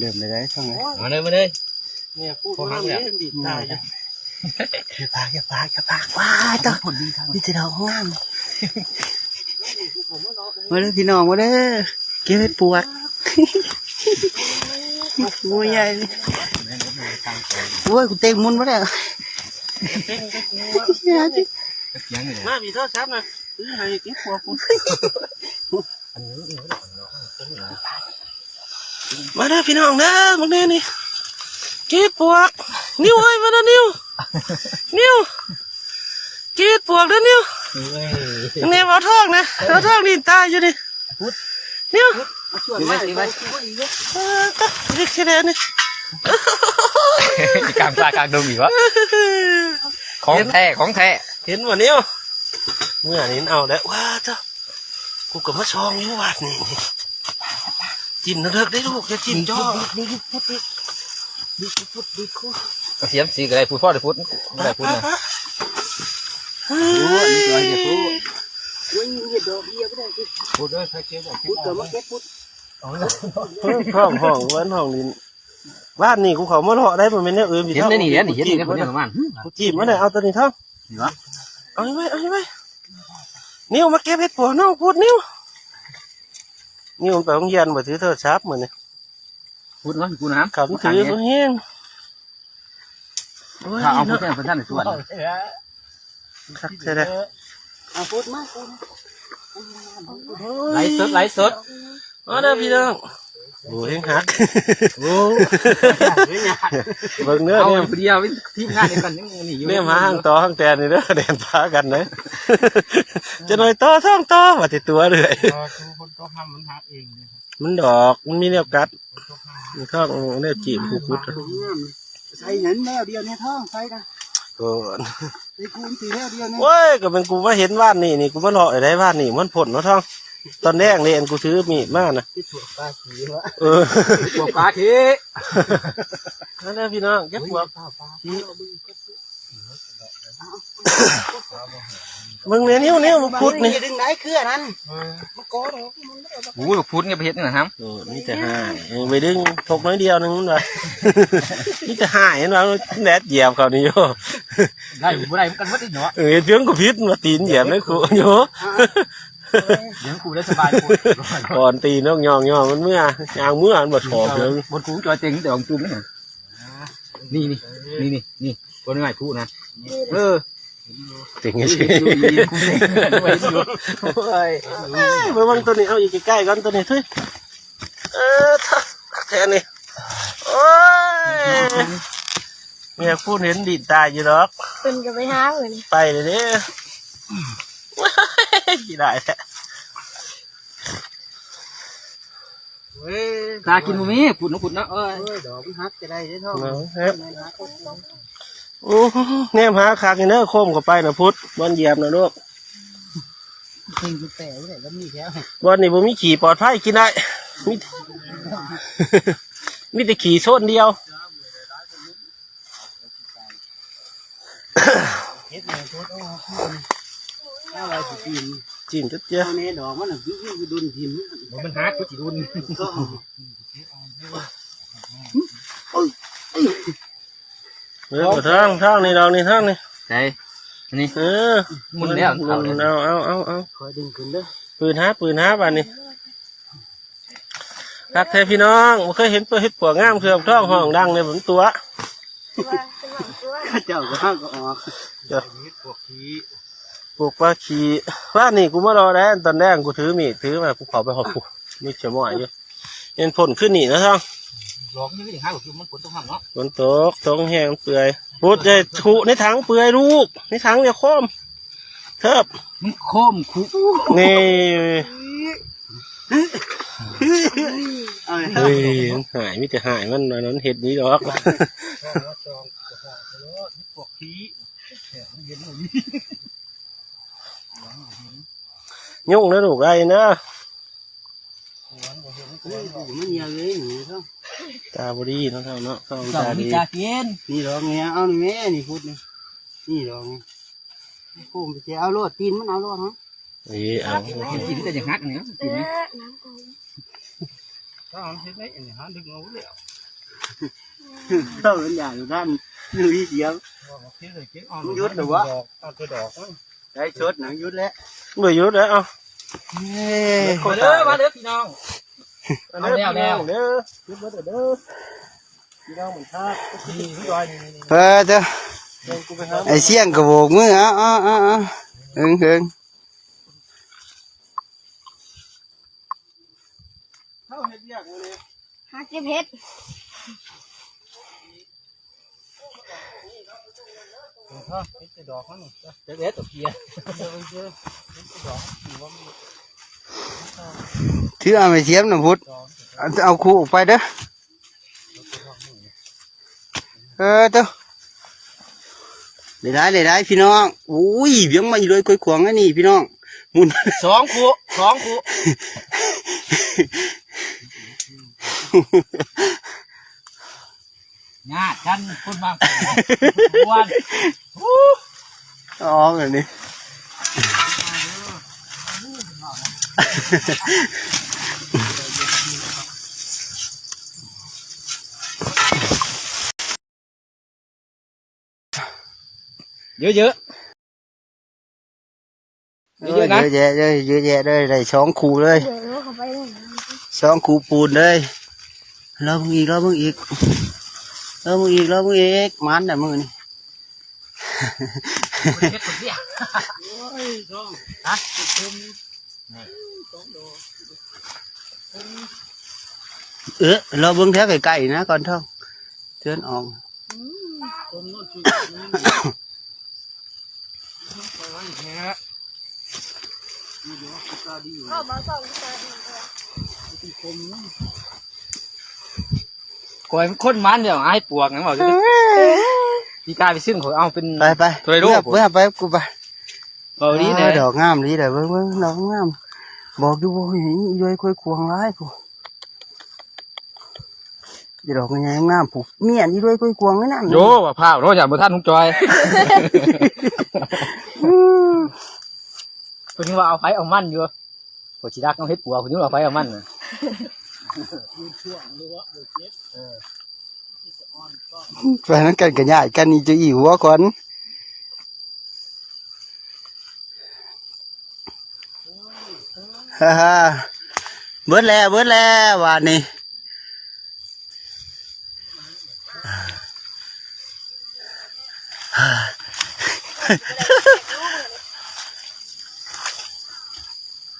เดิมเลยได้ช่องไหนมาเลยมาเลยเนี่ยพูดว่าเล่นดิบตายอย่าพากอย่าพากอย่าพากว้าตาผลดีครับนี่จะดอกงามมาเด้อพี่น้องมาเด้อเก็บให้ปวดงูใหญ่นี่โอ้ยกูเต็มมุนมาแล้วยังไงมามีเท่าชับนะซื้อให้กิ๊บพวกคุณ มาเด้อพี่น้องเด้อมึงเนี่ยนี่กีดปวก นิ้วเอ้ยมาเด้อนิ้ว นิ้วกีดปวกเด้อนิ้วเนี่ยเอาทองนะเอาทองนี่ตายอยู่ดินิ้วดีไว้ดีไว้เออตะเรียกแค่นี้นี่กลางตากลางดงอีกวะของแท้ของแท้เห็นวันนี้วเมื่อนี้เอาแล้วว้าเจ้ากูกับมาชองอยู่วัดนี่ จิ้มนะเลิกได้ลูกจะจิ้มจ้อเสียมสีก็ได้พูดพ่อได้พูดไม่ได้พูดนะเฮ้โอ้ยยนี่ตัวเดียวพูดโอ้ยนี่ดอกเดียวก็ได้พูดด้วยใครเก็บได้พูดเกิดมาเก็บพูดห้องห้องเว้นห้องนี้บ้านนี่กูเขามาเลาะได้มันเป็นเนี่ยเออมีเห็นเท่าได้นี่เห็นนี่เห็นนี่คนเดียวกับมันกูจิ้มมาเลยเอาตัวนี้เท่านี่วะเอาไว้เอาไว้นิ้วมาเก็บเห็ดผัวน้องพูดนิ้ว นิ้วมันไปโรงเรียนมาถือโทรศัพท์เหมือนนี่พูดว่าพูดน้ำขับถือคนเฮียงโอ้ยถ้าเอาพูเนาะดแค่คนท่านในส่วนคักใช่ไหมเอาพูดมาพูดไลฟ์สดไลฟ์สดมาเด้อพี่น้อง โอ้ยหักโอ้เบิ่งเนื้อเอาเนี่ยเดียวทีมงานเดียวกันยังนี่อยู่เนี่ยมาห้างต่อห้างแตนนี่เด้อแดนพากันเลยจะหน่อยต่อท่องต่อมาติดตัวเลยคนก็ทำมันหักเองเลยมันดอกมันมีแนวกัดมันข้างแนวจีบผูกุดใส่เห็นแนวเดียวในท้องใส่นะก่อนใส่คูณสีแนวเดียวเนี่ยโอ้ยก็เป็นกูมาเห็นว่านนี่นี่กูมาเลาะไอ้ได้ว่านนี่มันผลเนาะท่อง ตอนแรกเนี่ยอันกูถือมีดมานะที่ถูกปลาขีวะเออพวกปลาทีนั่นแหละพี่น้องเก็บหัวปลาปลามึงเนี่ยนิ้วนิ้วมึงพุดนี่ดึงไหนเครือนั้นมันก้อหรอกมันไม่ได้โอ้พูดไงประเทศนี่นะครับโอ้นี่แต่หายเออไปดึงทกน้อยเดียวนึงมันวะนี่แต่หายเห็นว่าแดดเหยียบเขานี่โยได้บ่ได้กันวัดอีกเนาะเออเพียงกูพิษมาตีนเหยียบเลยครูโย เดี๋ยวกูได้สบายกูก่อนตีนกยองยองมันเมื่อยางเมื่อมันบดถอบเลยบนกูจอยเต็งแต่ของจุ่มนี่นี่นี่นี่นี่บนง่ายพูดนะเออติงไงกูชิเต็งไว้อยู่โอ้ยเมื่อวันตัวนี้เอาอีกใกล้ๆกันตัวนี้ทุยเออท่าแค่นี้โอ้ยเมียพูดเห็นดีดตายอยู่ดอกเป็นก็ไปหาเหมือนไปเลยเนี่ย กี่ได้แท้เว้ยตากินบ่มีพูดนะพูดนะเอ้ยเอ้ยดอกมันหักจะได้ได้ท้องนะครับโอ้โหแนมหาคากนี่เนอะโคมเข้าไปนะพุทธบอลเหยียบนะลูกจริงคือแต่ที่ไหนก็มีแค่บอลนี่บ่มีขี่ปลอดภัยกินได้มีมีแต่ขี่โซนเดียวเฮ็ดเนี่ยโคตรโอ้ อะไรสิกินจิ้มจัดเจ้าเอาเนี่ยดอกมันน่ะยิ่งยิ่งดุนทิมมันหากูสิดุนก็เออทางทางนี่ดอกนี่ทางนี่ใช่นี่เออมุนแล้วมุเอานเอาเอาเอาเอาคอยดึงขึ้นเด้อปืนฮะปืนฮะบ้านนี้รักแท้พี่น้องบ่เคยเห็นตัวเห็ดปัวงามเครือบท้องห้องดังเลยผมตัวว่าเป็นหลังตัวข้าเจ้าก็ห้างก็อ อกปลูกปลาขี่ว่านี่กูมารอได้ตอนแรกกูถือมีดถือมากูเผาไปหอบกูมีเฉมอยอยู่เอ็นผลขึ้นนี่นะท่องหลอกนี่ก็หากูมันฝนตกห้ามเนาะฝนตกท้องแห้งเปื่อยพูดเลยถูในถังเปื่อยลูกในถังอย่าคมเทิบมันโคมคุนี่เอาเฮ้ยมันหายมิจะหายมันอันนั้นเห็ดนี้ดอกพวกที ยุ่งนะลูกได้นะมันเยอะเลยนี่ท้องตาบดีเนาะเท่าเนาะต้องสอตางมีดีกาเกนนี่ดอกเนี้ยเอานี่แม่นี่พุดนี่นี่ดอกนี่โค้งไปเจ้าเอาโลดตีนมันเอาโลดฮะเอ้ยเอากินกินแต่อย่างฮักเนี่ยกินเอไหมอน้ำตาลถ้าเอาเฮ็ดได้อันนี้หาดึงเอาแล้วเท่ากันอย่างอยู่ด้านอยู่ที่เสียงว่าเฮ็ดเลยเก็บเอามันยุดเหรอวะเอาแต่ดอกมัน ได้ชดหนังยุดแล้วบ่หยุดแล้วเอาเฮ้มาเด้อมาเด้อพี่น้องเอาแล้วแล้วเด้อยุดบ่เด้อพี่น้องเหมือนทาสนี่พี่ดอยนี่นี่เออเจ้าเดินกูไปหาไอ้เสียงกระโบกมือเอะอะอะอะเฮิงเฮิงเฮาเฮ็ดยากเลยหาเก็บเห็ด ฮะเฮ็ดแต่ดอกมันนี่จ้ะเด็ดตัวเกียร์เดี๋ยวเจอเฮ็ดแต่ดอกอยู่ว่ามีถือเอาไปเสียมนะพุทธดอกเอาเอาคู่ออกไปเด้อเออเจ้าได้ได้ได้ได้พี่น้องอุ้ยเบี้ยงมาอยู่เลยคุยขวางอันนี้พี่น้องหมุนสองคู่สองคู่ ญาติกันคนบางคนวันอ๋อแบบนี้เยอะเยอะเยอะแยะเลยเยอะแยะเลยได้สองคู่เลยเดี๋ยวเราเข้าไปเลยสองคู่ปูนเลยรอมึงอีกรอมึงอีก รอมึงอีกรอมึงอีกมันแต่มึงนี่ๆเฮ็ดคนเดียวโอ้ยดอกฮะเออเราเบิ่งแท้ไก่ๆนะก่อนท่องเตือนออกต้นนู้นชื่อนี่ไปไว้แค่นี่เดี๋ยวสตาร์ดีอยู่ก็มาส่องที่ตาดีกว่า ที่คมนะก่อยมันคนมันเดี๋ยวไอ้ปวกงั้นบอกจะพี่กายไปซึ่งเขาเอาเป็นไปไปถอยรูปเพื่อไปกูไปเบาดีเอเนี่อยดอกงามดีแต่เบิ่งเบิ่งดอกงาม บอกอยู่ว่าอย่างนี้ด้วยคุยควงร้ายกูเดี๋ยวดอกยังไงงามผูกเมียนอีด้วยคุยควงนี่นั่นโยว่าพาวโรจากบนท่านทุกจอยคุณว่าเอาไฟเอามันอยู่ปวดชีดักต้องเฮ็ดปัวคุณนึกว่าเอาไฟเอามัน น่ะไปนั่นกันกันยายกันนี่จะอีหัวก่อนฮ่าฮ่าเบิดแล้วเบิดแล้ววันนี้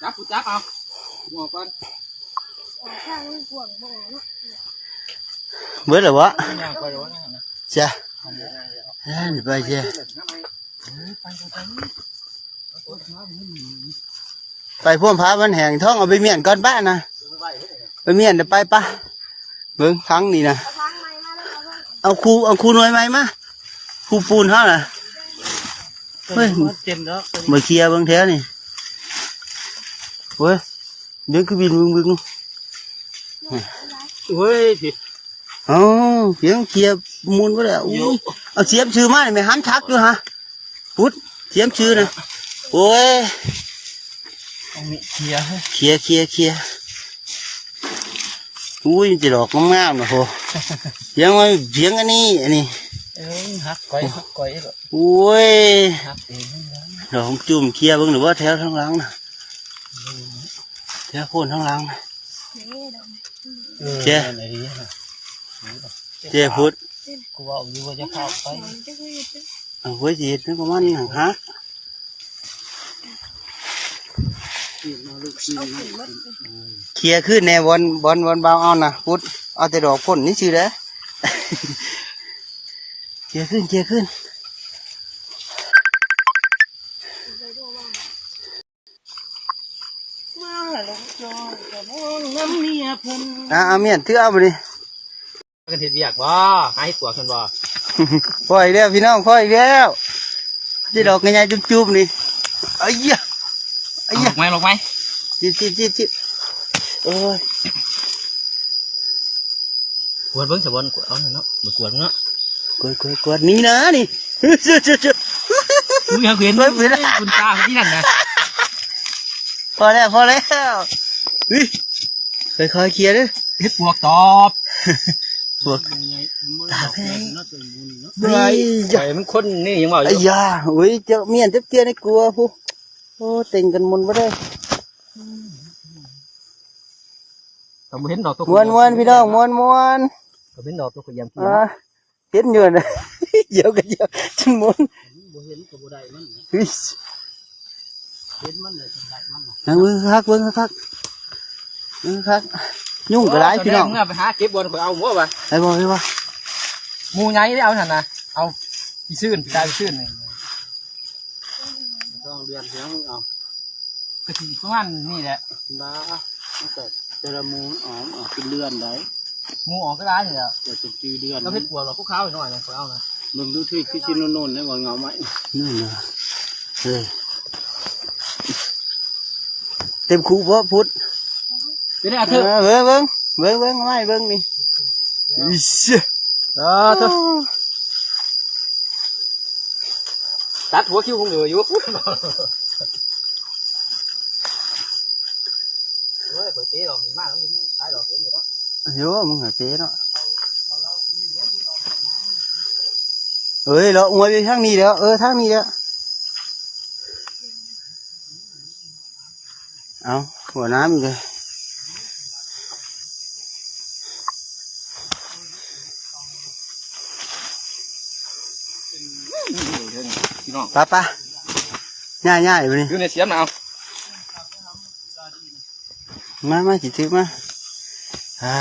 จับกูจับเอาหัวก่อน ออกข้างมันกวางบ่เนาะเบิดแล้ววะย่างไปร้อนนะจ้ะนั่นไปจ้ะไปพ่วงพามันแห่งท้องเอาไปเมียนก่อนป้านะไปเมียนเดี๋ยวไปป้าเบิ้งครั้งนี้นะเอาทางไม้มาแล้วก็เอาครูเอาครูหน่วยไหมมาครูปูนเขาน่ะเฮ้ยเจ็บแล้วมาเคลียร์เบิ้งแท้นี่เว้ยเดี๋ยวคือบินบึงบึง เว้ยพี่อ๋อเพียงเคลียร์มูลก็แล้วอุ้ยเอาเสียมชื่อมาหน่อยไหมหันทักอยู่ฮะพุทธเสียมชื่อนะโอ้ยเอามีเขียร์ให้เคลียร์เคลียร์เคลียร์อุ้ยจะดอกงามๆนะโหเพียงว่าเพียงอันนี้อันนี้เอ้ยหักก้อยหักก้อยหรอโอ้ยหักเองนะดอกจุ่มเคลียร์เบิ่งหรือว่าแถวทั้างหลังนะแถวโคนทั้างหลังนะนี่ดอก เจ๊ไหนดีนะเจ้พุทธกูว่าอยู่ว่าจะเข้าไปมันจะคือจะเอาไว้จีดนึกว่ามันหนังฮะเอาขึ้นมาเคลียร์ขึ้นในบอลบอลบอลเบาเอานะพุทธเอาแต่ดอกพ่นนี่ชื่อเด้อเคลียร์ขึ้นเคลียร์ขึ้น อะเอาเมียนถือเอาไปดิกันเฮ็ดเบียกบ่หาเฮ็ดปัวคนบ่พ่ออีกแล้วพี่น้องพ่ออีกแล้วที่ดอกง่ายๆจุ๊บๆนี่ไอ้ยะไอ้ลยะงไหมลงไหมจิบจิบจิบจิบโอ้ยกวดเบิ่งสะบอนกวดเอาเนาะบ่กวดเนาะกดกดกดนี่นะนี่เชื่อเชื่อเชื่อมึงอยากเห็นเฮ้ยเห็นแล้วคุณตาที่นั่นนะพอแล้วพอแล้วเฮ้ย ค่อยๆเคลียร์ดิเฮ็ดปวกตอบพวกตาแพ้เฮ้ยใหญ่มันคนนี่ยังบอกอไอ้ยู่ยาอุ้ยเจ้าเมียนเจ้าเตี้ยในกลัวผู้โอ้เต็งกันมุนบ่ได้เราบ่เห็นดอกตัวมวนมวนพี่น้องมวนมวนเราเห็นดอกตัวขยำกินอ่าเห็นอยู่นะเดี๋ยวกันเดี๋ยวจนมุนบ่เห็นก็บ่ได้มันเฮ้ยเห็นมันเลยจังไดมันนั่งเบิ่งคักเบิ่งคัก เบิ่งคักยุ่งก็ได้พี่น้องเมื่อไปหาเก็บบอลข่อยเอาหม้อไปไอ้บ่ไอ้บ่หมูใหญ่ได้เอาหั่นน่ะเอาพี่ซื่นพี่ตายพี่ซื่นนี่ต้องเรียนเสียงมึงเอาก็สิประมาณนี่แหละบ้ามันก็แต่ละมูมันออกออกเป็นเดือนได้หมูออกก็ได้นี่แหละแต่จะจือเดือนเราเฮ็ดปวกเราพวกเขาหน่อยนะข่อยเอานะมึงดูที่คือชิโนโนนได้ว่าเงาไหมนี่นะเฮ้ยเต็มคูบ่พุทธเป็นไงอะเถอะเบิ่งเบิ่งเบิ่งเบิ่งไม่เบิ่งนี่อิชเออเถอะตัดหัวคิ้วคงเหลืออยู่ปุ๊บเฮ้ยข่อยเตะดอกนี่มากแล้วนี่หลายดอกเดี๋ยวนี้เนาะโยมึงหาเจ๊เนาะเฮ้ยเราอวยไปทางนี้แล้วเออทางนี้แล้วเอาหัวน้ำอีกเลย พี่น้องป้าป้าง่ายง่ายไปนี่อยู่ในเสียมเอามามาจิตถือมาอ่า